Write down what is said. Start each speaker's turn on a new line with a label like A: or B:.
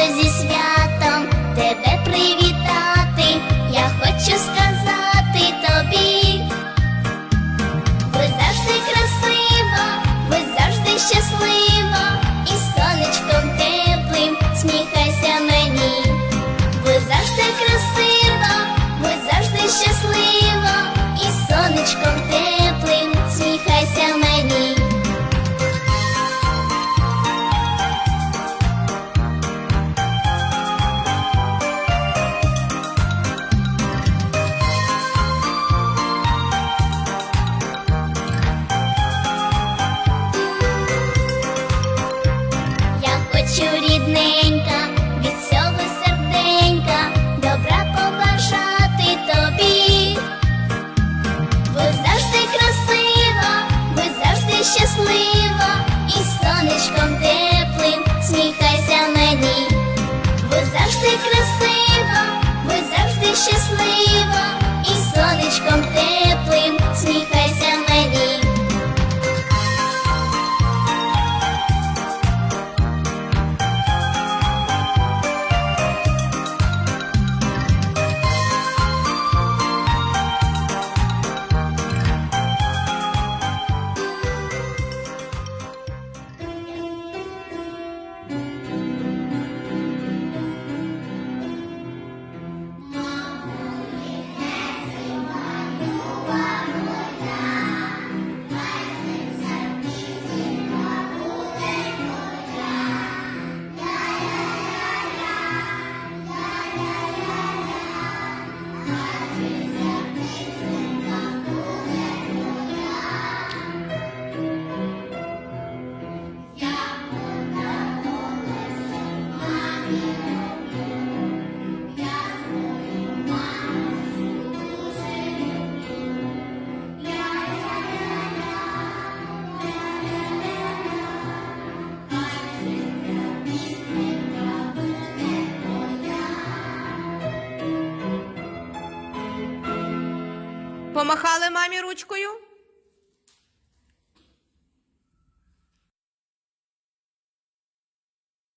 A: Is this me завжди красива, ми завжди щаслива.
B: Помахали мамі ручкою?